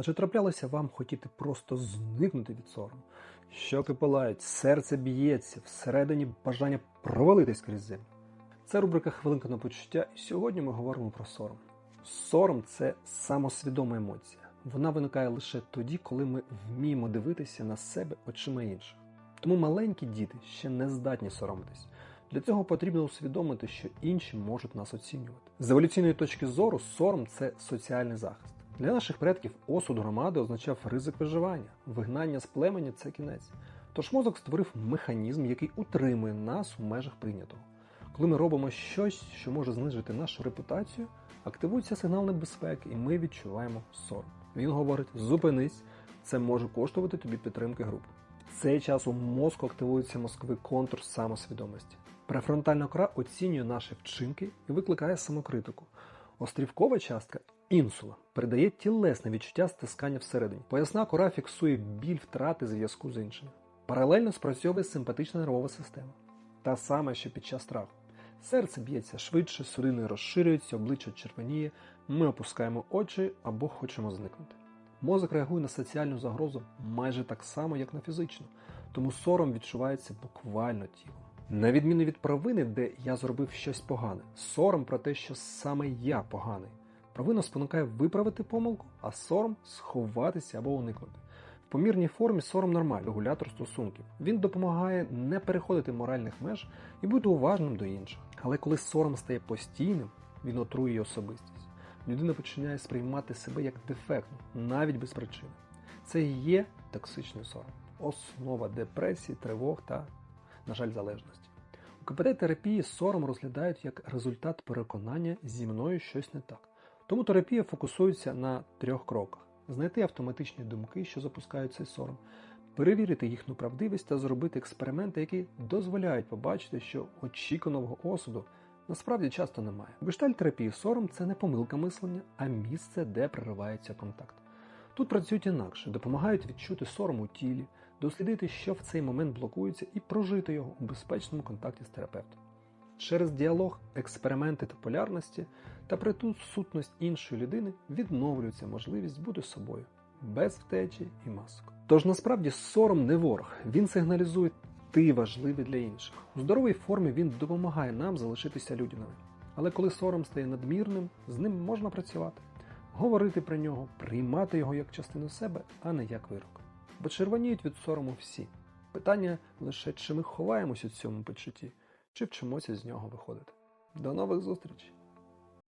Адже траплялося вам хотіти просто зникнути від сорому. Щоки палають, серце б'ється, всередині бажання провалитись крізь землю. Це рубрика Хвилинка на почуття, і сьогодні ми говоримо про сором. Сором це самосвідома емоція. Вона виникає лише тоді, коли ми вміємо дивитися на себе очима інших. Тому маленькі діти ще не здатні соромитись. Для цього потрібно усвідомити, що інші можуть нас оцінювати. З еволюційної точки зору, сором це соціальний захист. Для наших предків осуд громади означав ризик виживання, вигнання з племені це кінець. Тож мозок створив механізм, який утримує нас у межах прийнятого. Коли ми робимо щось, що може знижити нашу репутацію, активується сигнал небезпеки, і ми відчуваємо сором. Він говорить: зупинись, це може коштувати тобі підтримки групи. В цей час у мозку активується мозковий контур самосвідомості. Префронтальна кора оцінює наші вчинки і викликає самокритику. Острівкова частка інсула передає тілесне відчуття стискання всередині. Поясна кора фіксує біль втрати зв'язку з іншими. Паралельно спрацьовує симпатична нервова система. Та сама, що під час страху. Серце б'ється швидше, судини розширюються, обличчя червоніє, ми опускаємо очі або хочемо зникнути. Мозок реагує на соціальну загрозу майже так само, як на фізичну, тому сором відчувається буквально тілом. На відміну від провини, де я зробив щось погане, сором про те, що саме я поганий. Провина спонукає виправити помилку, а сором сховатися або уникнути. В помірній формі сором нормальний регулятор стосунків. Він допомагає не переходити моральних меж і бути уважним до інших. Але коли сором стає постійним, він отрує особистість. Людина починає сприймати себе як дефектну, навіть без причини. Це і є токсичний сором, основа депресії, тривог та, на жаль, залежності. У КПТ-терапії сором розглядають як результат переконання зі мною щось не так. Тому терапія фокусується на трьох кроках: знайти автоматичні думки, що запускають цей сором, перевірити їхню правдивість та зробити експерименти, які дозволяють побачити, що очікуваного осуду насправді часто немає. У гештальт-терапії сором це не помилка мислення, а місце, де проривається контакт. Тут працюють інакше, допомагають відчути сором у тілі, дослідити, що в цей момент блокується, і прожити його у безпечному контакті з терапевтом. Через діалог, експерименти та полярності та присутність іншої людини відновлюється можливість бути собою без втечі і масок. Тож насправді сором не ворог, він сигналізує ти важливий для інших. У здоровій формі він допомагає нам залишитися людяними. Але коли сором стає надмірним, з ним можна працювати, говорити про нього, приймати його як частину себе, а не як вирок. Бо червоніють від сорому всі. Питання лише чи ми ховаємось у цьому почутті, чи вчимося з нього виходити. До нових зустрічей!